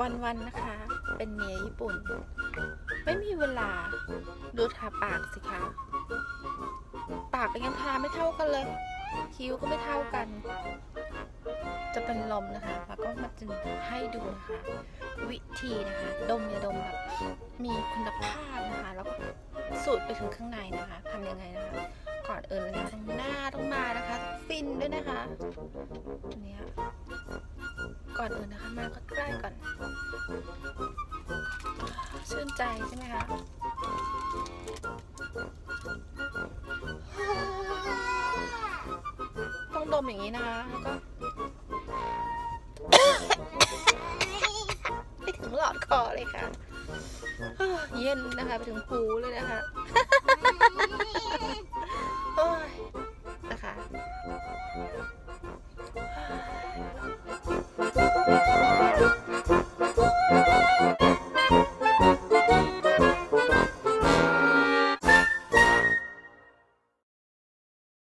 วันๆนะคะ เป็นเมียญี่ปุ่น ไม่มีเวลา ดูทาปากสิคะ ปากก็ยังทาไม่เท่ากันเลย คิ้วก็ไม่เท่ากัน จะเป็นลมนะคะ แล้วก็มาจึงให้ดูนะคะ วิธีนะคะ ดมยาดมแบบมีคุณภาพนะคะ แล้วก็สูดไปถึงข้างในนะคะทำยังไงนะคะ ก่อนอื่นเลยนะหน้าต้องมานะคะ ฟินด้วยนะคะเนี้ย ก่อนอื่นนะคะ มาก็ใกล้ก่อน ชื่นใจใช่ไหมคะต้องดมอย่างนี้นะคะแล้วก็ไปถึงหลอดคอเลยค่ะ เย็นนะคะ ไปถึงหูเลยนะคะ